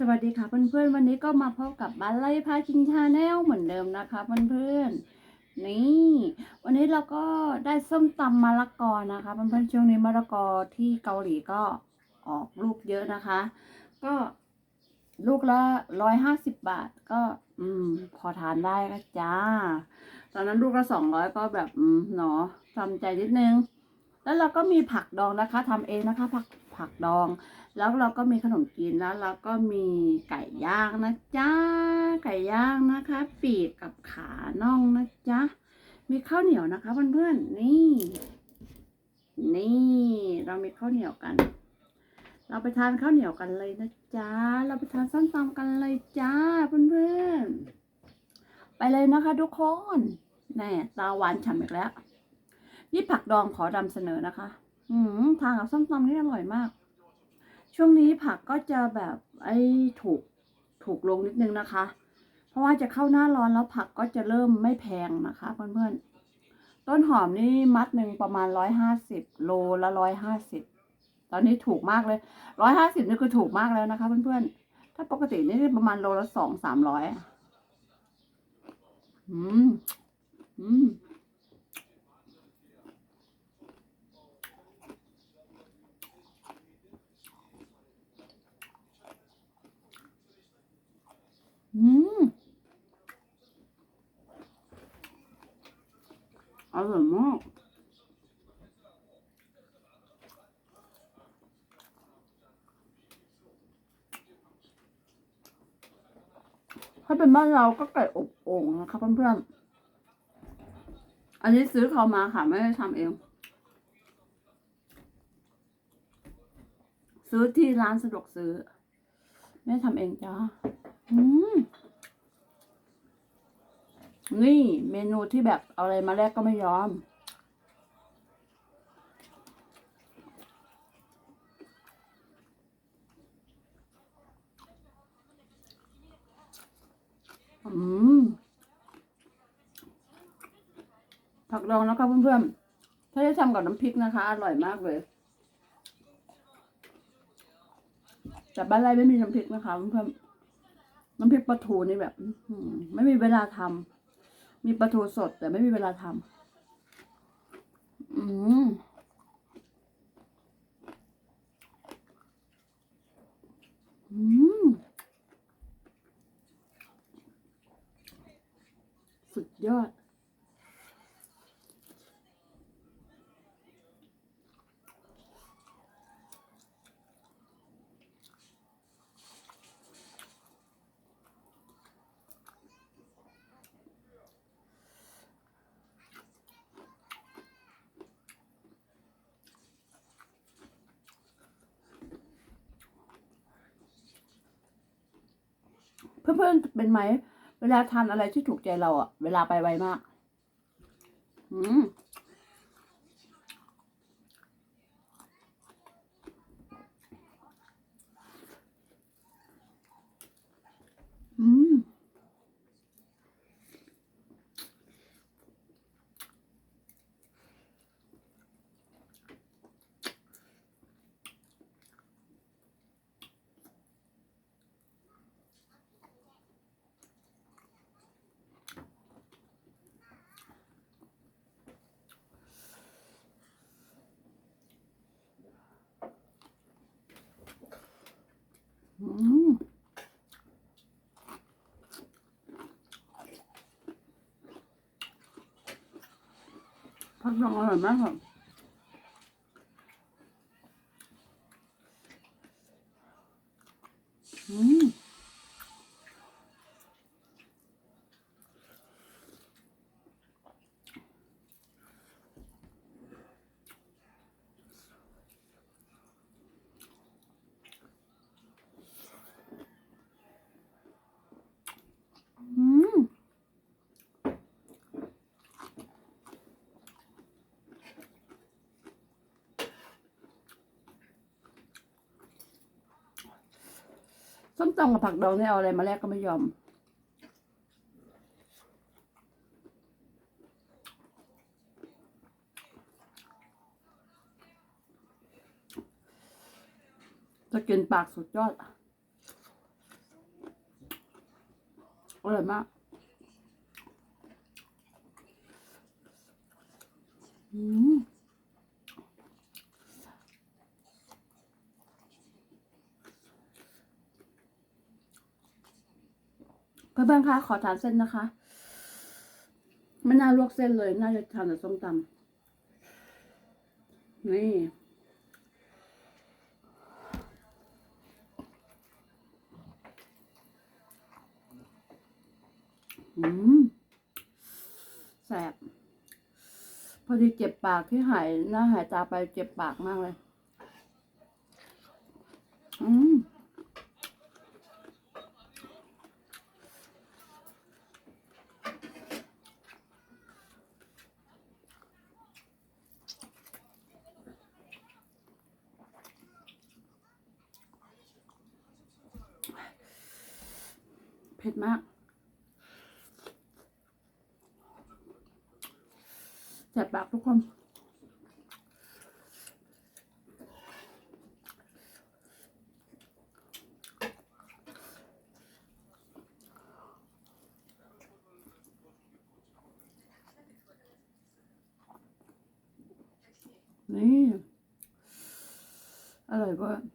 สวัสดีค่ะเพื่อนๆ วันนี้ก็มาพบกับบ้านไล่พากินชาแนลเหมือนเดิมนะคะเพื่อนๆ นี่ วันนี้เราก็ได้ส้มตำมะละกอนะคะเพื่อนๆ ช่วงนี้มะละกอที่เกาหลีก็ออกลูกเยอะนะคะ ก็ลูกละร้อยห้าสิบบาทก็ อืม พอทานได้ก็จ้า ตอนนั้นลูกละสองร้อยก็แบบ อืมเนาะทำใจนิดนึง แล้วเราก็มีผักดองนะคะทำเองนะคะ ผัก ผักดอง แล้วเราก็มีขนมจีนแล้วเราก็มีไก่ย่างนะจ๊ะไก่ย่างนะคะ ปีกกับขาน่องนะจ๊ะมีข้าวเหนียวนะคะเพื่อนๆนี่ นี่เรามีข้าวเหนียวกัน เราไปทานข้าวเหนียวกันเลยนะจ๊ะเราไปทานส้มตำกันเลยจ้าเพื่อนๆไปเลยนะคะ ทุกคนแน่ตาหวานฉ่ำอีกแล้วนี่ผักดองขอนำเสนอนะคะ อืมทานกับส้มตำนี่อร่อยมาก ช่วงนี้ผักก็จะแบบไอ้ถูกถูกลงนิดนึงนะคะ เพราะว่าจะเข้าหน้าร้อนแล้วผักก็จะเริ่มไม่แพงนะคะเพื่อนๆ ต้นหอมนี่มัดหนึ่งประมาณร้อยห้าสิบโลละร้อยห้าสิบตอนนี้ถูกมากเลยร้อยห้าสิบนี่คือถูกมากแล้วนะคะเพื่อนๆ ถ้าปกตินี่ประมาณโลละสองสามร้อยอืม อืม อืมอร่อยมากถ้าเป็นบ้านเราก็ไก่อบโอ่งนะคะเพื่อนๆ อันนี้ซื้อเขามาค่ะ ไม่ได้ทำเอง ซื้อที่ร้านสะดวกซื้อ ไม่ทำเองจ้า นี่เมนูที่แบบเอาอะไรมาแลกก็ไม่ยอม อืม ผักดองนะคะเพื่อนๆ ถ้าได้ทำกับน้ำพริกนะคะ อร่อยมากเลยแต่บ้านไรไม่มีน้ำพริกนะคะเพื่อนๆ น้ำพริกปลาทูนี่แบบไม่มีเวลาทำมีปลาทูสด แต่ไม่มีเวลาทำอืมอืมสุดยอด เพื่อนๆเป็นไหม เวลาทานอะไรที่ถูกใจเราอะเวลาไปไวมาก อืมอืม ผักดองอร่อยมากค่ะอื ส้มตำกับผักดองเนี่ยเอาอะไรมาแลกก็ไม่ยอม จะกินปากสุดยอดอร่อยมาก เพื่อนๆคะขอทานเส้นนะคะ ไม่น่าลวกเส้นเลย น่าจะทานแต่ส้มตำนี่ อืมแสบ พอดีเจ็บปากที่หายหน้าหายตาไปเจ็บปากมากเลย อืม เผ็ดมากแสบปากทุกคน นี่ อร่อยเวอร์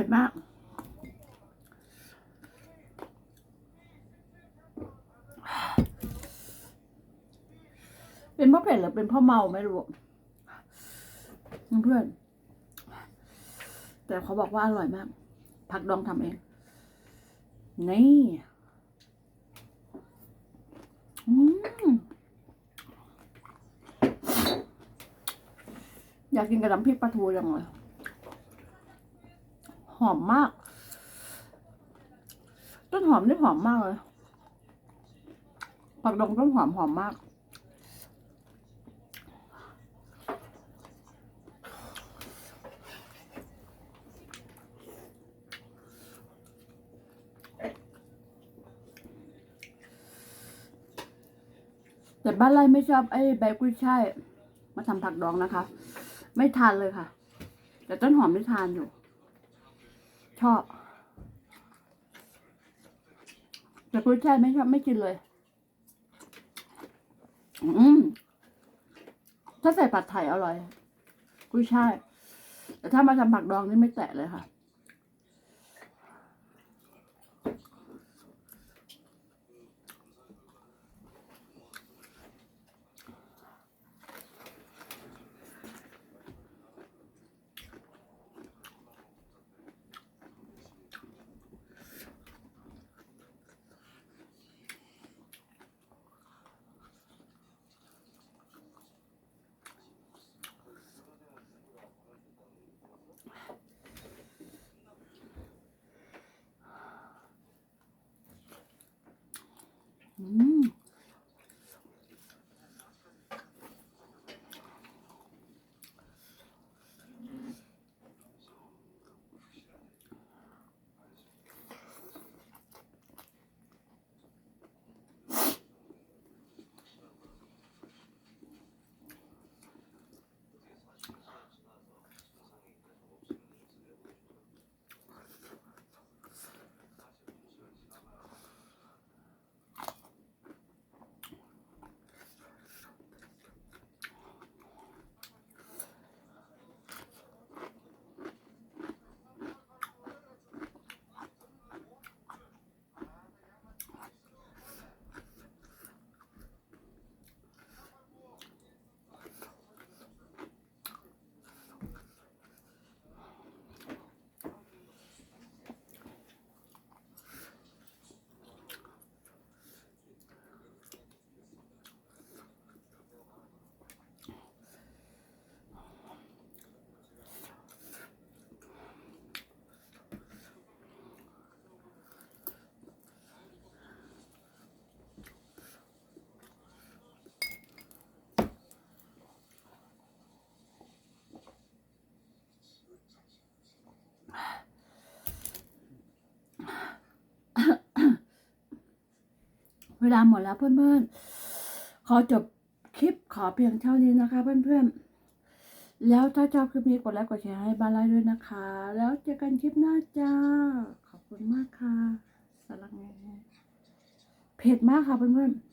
ผ็ดมาก เป็นเพราะเผ็ดหรือเป็นเพราะเมาไม่รู้เพื่อน แต่เขาบอกว่าอร่อยมาก ผักดองทำเอง นี่อยากกินกับน้ำพริกปลาทูจังเลย หอมมาก ต้นหอมนี่หอมมากเลยผักดองต้นหอมหอมมาก แต่บ้านไร่ไม่ชอบไอ้ใบกุ้ยช่ายมาทำผักดองนะคะ ไม่ทานเลยค่ะ แต่ต้นหอมได้ทานอยู่ ชอบ แต่กุ้ยช่ายไม่ชอบไม่กินเลย อืมถ้าใส่ผัดไทยอร่อย กุ้ยช่าย แต่ถ้ามาทำผักดองนี่ไม่แตะเลยค่ะ เวลาหมดแล้วเพื่อนๆ ขอจบคลิปขอเพียงเท่านี้นะคะ เพื่อนๆ แล้วถ้าชอบคลิปนี้กดไลค์กดแชร์ให้บ้านไลค์ด้วยนะคะ แล้วเจอกันคลิปหน้าจ้า ขอบคุณมากค่ะสลังแงเผ็ดมากค่ะเพื่อนๆ